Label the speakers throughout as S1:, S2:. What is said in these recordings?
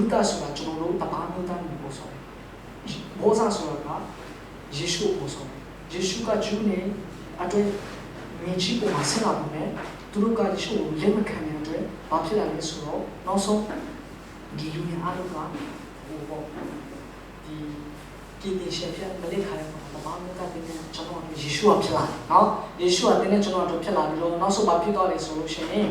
S1: ရုဒဆိုတာကျွန်တော်တို့တပါးမျိုးသားမျိုးပို့ဆောင်တယ်ဘောဇာဆိုတာကယေရှုကိုပို့ဆောင်တယ်ယေရှုကဂျူးနေအတွဲမြင်ချိပေါ်မှာဆင်းလာပုံနဲ့သူတို့ကယေရှုကိုလက်မခံတဲ့အတွက်ဘာဖြစ်လာလဲဆိုတော့နောက်ဆုံးဒီလူတွေအားလုံးကဟိုပေါ့ဒီကင်းတင်ရှယ်ပြမလေးခါရမှာတပါးမျိုးသားတင်တဲ့ကျွန်တော်တို့ယေရှုကဖြစ်လာတယ်နော်ယေရှုကတင်တဲ့ကျွန်တော်တို့ဖြစ်လာပြီးတော့နောက်ဆုံးဘာဖြစ်သွားလဲဆိုလို့ရှိရင်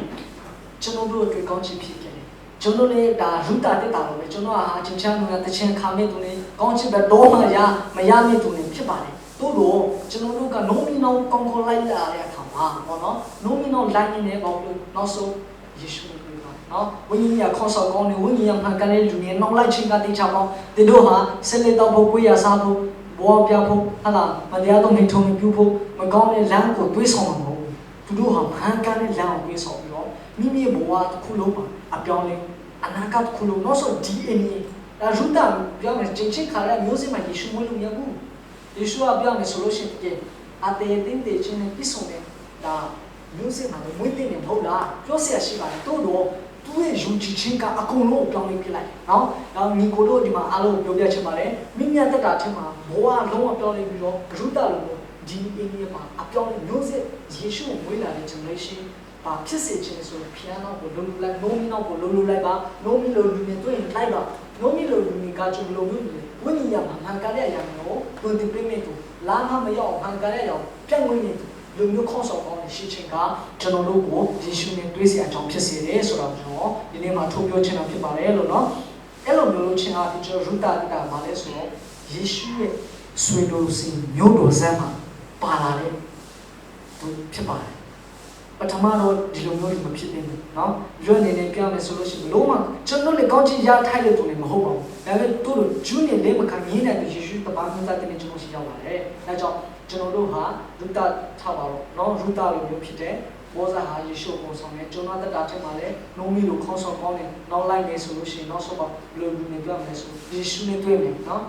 S1: ကျွန်တော်တို့အတွက်ကောင်းချီးဖြစ်ခဲ့တယ် ကျွန်တော်လည်းဒါရူတာတက်တာလို့ပဲကျွန်တော်ဟာအချင်းချမ်းကတချင်ခါမဲ့သူနေကောင်းချစ်ပဲတော့မှရမရမဲ့သူနေဖြစ်ပါတယ်တို့တော့ကျွန်တော်တို့ကနိုမီနောကောင်းကောင်းလိုက်လာတဲ့အခါမှာပေါ့နော်နိုမီနောလိုက်နေပေါ့လို့နောက်ဆုံးယေရှုကိုပြောတာနော်ဝိညာဉ်ကခေါ်ဆောင်ကောင်းနေဝိညာဉ်ကမှန်ကန်တဲ့လူတွေနောက်လိုက်ချင်းကတိချပေါင်းဒီတို့ဟာဆက်လက်တော့ဖို့ကိုရစားဖို့ဘောပြဖို့ဟာလားမတရားတော့နေထုံပြဖို့မကောင်းတဲ့လမ်းကိုတွေးဆောင်မှာမဟုတ်ဘူး သူတို့ဟာမှန်ကန်တဲ့လမ်းကိုတွေးဆောင်ပြီးတော့မိမိဘဝတစ်ခုလုံးမှာအပြောင်းလဲ အနာဂတ်ခုလုံးတော့ဆို DNA ဒါရူတာပြောမယ်ချင်းချင်းခါရမျိုးစင်မှာယေရှုမလို့မရဘူးယေရှုကပြောမယ်ဆိုလို့ရှိရင်အတေတင်းတေချင်းနဲ့ပြည့်စုံတဲ့ဒါမျိုးစင်မှာမွေးတင်နေမဟုတ်လားပြောเสียရှိပါတယ်တိုးတော့သူ့ရဲ့ယုံကြည်ခြင်းကအကုန်လုံးအပြောင်းလဲပြလိုက်နော်ဒါညီကိုတို့ဒီမှာအားလုံးပြောပြချင်ပါတယ်မိမြတ်တက်တာချင်းမှာဘဝလုံးဝပြောင်းလဲပြီးတော့ရူတာလို့ ဒီအင်းကြီးမှာအပြောင်းမျိုးစစ်ယေရှုကိုမွေးလာတဲ့ generation ပါဖြစ်စေခြင်းဆိုဖျားနောက်ကိုလုံလုံလိုက်နိုးမီနောက်ကိုလုံလုံလိုက်ပါနိုးမီလိုလူငယ်တွေ့ရင်လိုက်ပါနိုးမီလိုလူငယ်ကကျွန်တော်မျိုးတွေဝိညာဉ်မှာဟန်ကားရရမယ်နော်ဘုံဒီပြိမေတူလာမမရောက်ဟန်ကားရရအောင်ပြန့်ဝင်နေတယ်လူမျိုးခေါ်ဆောင်ကောင်းတဲ့ရှိချင်းကကျွန်တော်တို့ကိုယေရှုနဲ့တွေ့စရာအကြောင်းဖြစ်စေတယ်ဆိုတော့ကျွန်တော်ဒီနေ့မှာထုတ်ပြောချင်တာဖြစ်ပါတယ်လို့နော်အဲ့လိုမျိုးလုပ်ချင်တာဒီကျွန်တော်ရူတာတာမှာလဲဆိုတော့ယေရှုရဲ့ဆွေတော်စီမျိုးတော်ဆက်မှာ ပါလာတဲ့သူဖြစ်ပါတယ် ပထမတော့ဒီလိုမျိုးမဖြစ်သင့်ဘူးเนาะရွတ်နေနေပြောမယ်ဆိုလို့ရှိရင်လုံးဝကျွန်တော်လည်းကောင်းချီးရထိုက်တဲ့သူလည်းမဟုတ်ပါဘူးဒါပေမဲ့သူတို့ဂျူးနေလေးမခံမြင်တဲ့ယေရှုတပါးမြတ်တဲ့ကျွန်တော်ရှိရောက်ပါတယ်ဒါကြောင့်ကျွန်တော်တို့ဟာလူတာထားပါတော့เนาะလူတာလိုမျိုးဖြစ်တဲ့ဘောဇာဟာယေရှုကိုဆောင်တယ်ကျွန်တော်တက်တာထက်မှာလည်းနိုးမီလိုခေါင်းဆောင်ကောင်းတယ်နောက်လိုက်နေဆိုလို့ရှိရင်နောက်ဆုံးပါဘယ်လိုလူနေပြောမယ်ဆိုယေရှုနဲ့တွေ့မယ်เนาะ